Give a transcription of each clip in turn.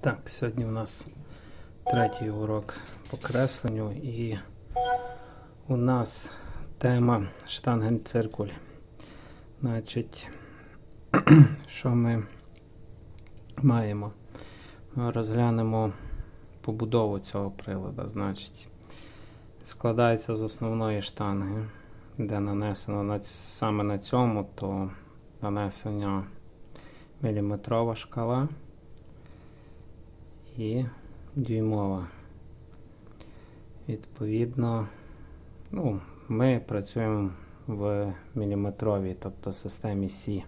Так, сьогодні у нас третій урок по кресленню і у нас тема штангенциркуль. Значить, що ми маємо? Ми розглянемо побудову цього приладу. Значить, складається з основної штанги, де нанесено саме на цьому, то нанесення міліметрова шкала і дюймова. Відповідно, ну, ми працюємо в міліметровій, тобто системі Сі.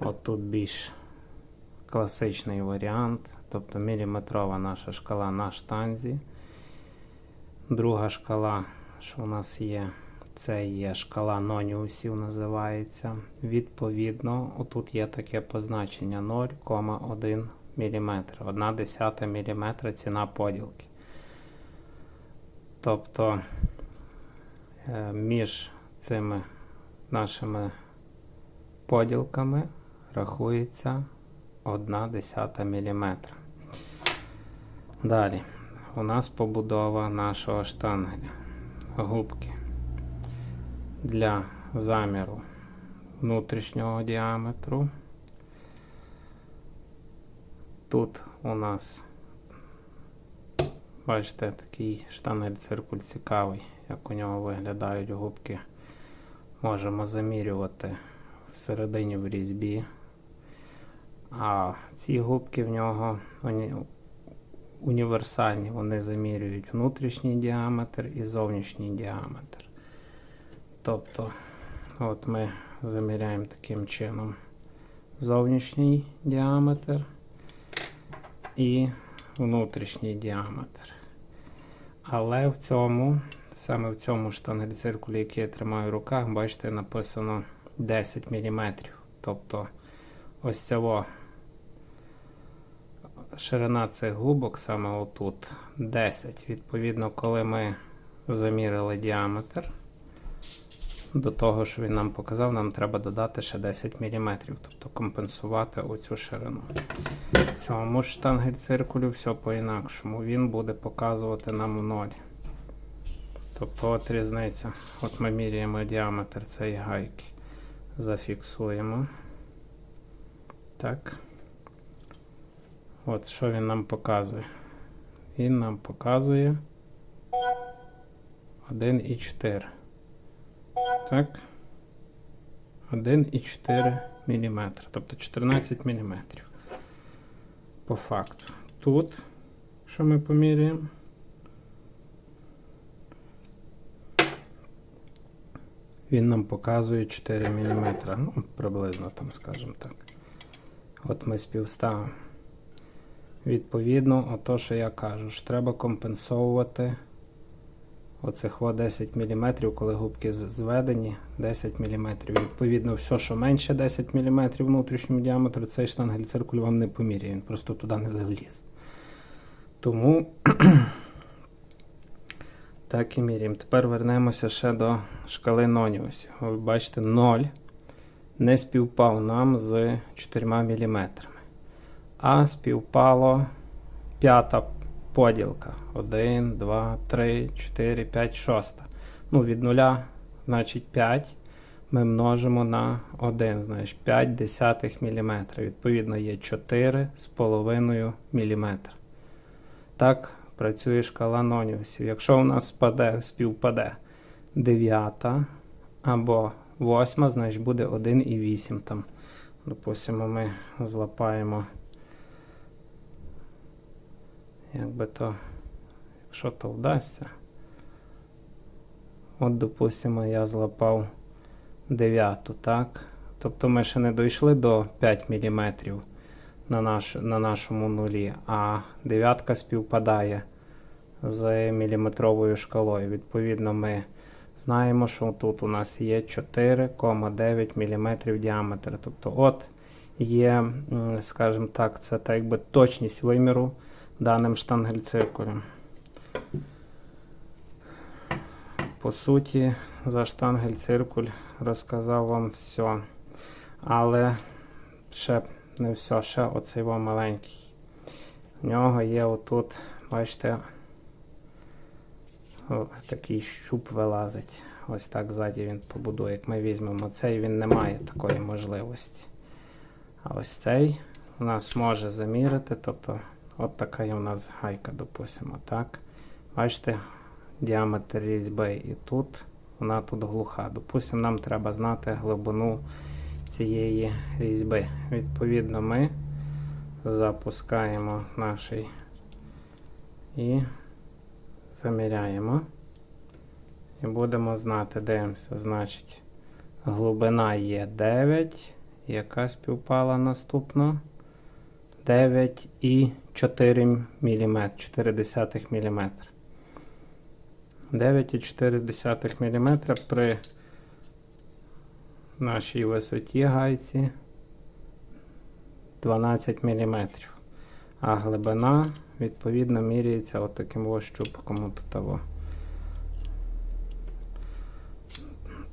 От тут більш класичний варіант, тобто міліметрова наша шкала на штанзі. Друга шкала, що у нас є, це є шкала ноніусів, називається. Відповідно, отут є таке позначення 0,1 мм. 1 десята мм ціна поділки. Тобто е, між цими нашими поділками рахується 1 десята мм. Далі у нас побудова нашого штангеля. Губки для заміру внутрішнього діаметру. Тут у нас, бачите, такий штанель циркуль цікавий, як у нього виглядають губки. Можемо замірювати всередині в різьбі. А ці губки в нього універсальні, вони замірюють внутрішній діаметр і зовнішній діаметр. Тобто, от ми заміряємо таким чином зовнішній діаметр і внутрішній діаметр. Але в цьому, саме в цьому штангель-циркулі, який я тримаю в руках, бачите, написано 10 мм. Тобто ось цього ширина цих губок саме отут 10. Відповідно, коли ми замірили діаметр, до того, що він нам показав, нам треба додати ще 10 мм, тобто компенсувати оцю ширину. В цьому ж штангель-циркулю все по-інакшому. Він буде показувати нам в ноль. Тобто от різниця. От ми міряємо діаметр цієї гайки. Зафіксуємо. Так. От що він нам показує. Він нам показує 1,4. Так. 1,4 мм. Тобто 14 мм. По факту. Тут, що ми поміряємо? Він нам показує 4 мм. Ну, приблизно там, скажімо так. От ми співставимо. Відповідно, ото, що я кажу, що треба компенсовувати оцих 10 мм, коли губки зведені 10 мм. Відповідно, все, що менше 10 мм внутрішнього діаметру, цей штангель-циркуль вам не поміряє, він просто туди не заліз. Тому так і міряємо. Тепер вернемося ще до шкали Ноніусів. Ви бачите, 0 не співпав нам з 4 мм. А співпало п'ята поділка. 1, 2, 3, 4, 5, 6. Ну, від 0, значить 5 ми множимо на 1, значить 5 десятих мм. Відповідно, є 4,5 мм. Так працює шкала ноніусів. Якщо у нас спаде, співпаде 9 або 8, значить буде 1,8 там. Допустимо, ми злапаємо. Якби то, якщо то вдасться. От, допустимо, я злапав 9, так? Тобто ми ще не дійшли до 5 мм на, наш, на нашому нулі, а дев'ятка співпадає з міліметровою шкалою. Відповідно, ми знаємо, що тут у нас є 4,9 мм діаметр. Тобто, от є, скажімо так, це так якби точність виміру даним штангель-циркулем. По суті, за штангель-циркуль розказав вам все. Але ще не все, ще оцей во маленький. В нього є отут, бачите, такий щуп вилазить. Ось так ззаді він побудує. Як ми візьмемо цей, він не має такої можливості. А ось цей у нас може замірити, тобто от така є у нас гайка, допустимо, так. Бачите, діаметр різьби і тут вона тут глуха. Допустимо, нам треба знати глибину цієї різьби. Відповідно, ми запускаємо наш і заміряємо. І будемо знати, дивимося, значить, глибина є 9, яка співпала наступно. 9,4 мм, 4 мм. 9,4 мм при нашій висоті гайці 12 мм. А глибина відповідно міряється отаким ось щупком от того.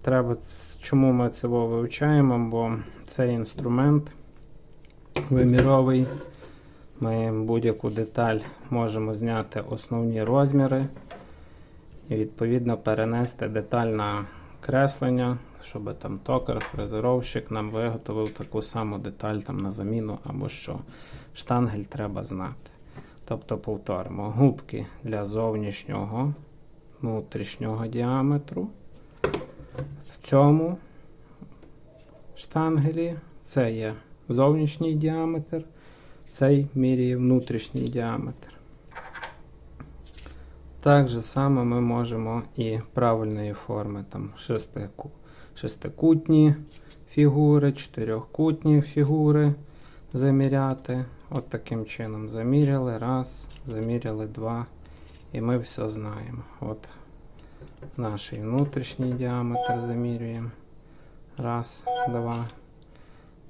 Треба, чому ми це вивчаємо, бо цей інструмент виміровий. Ми будь-яку деталь можемо зняти основні розміри і відповідно перенести деталь на креслення, щоб там токар, фрезеровщик нам виготовив таку саму деталь там на заміну або що. Штангель треба знати. Тобто повторимо губки для зовнішнього внутрішнього діаметру. В цьому штангелі це є зовнішній діаметр, цей міряє внутрішній діаметр. Так же само ми можемо і правильної форми, там шестику, шестикутні фігури, чотирьохкутні фігури заміряти. От таким чином заміряли, раз, заміряли два, і ми все знаємо. От наш внутрішній діаметр замірюємо. Раз, два.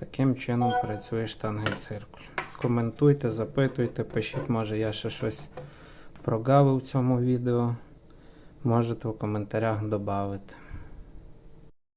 Таким чином працює штангель циркуль. Коментуйте, запитуйте, пишіть, може я ще щось прогавив в цьому відео. Можете у коментарях додати.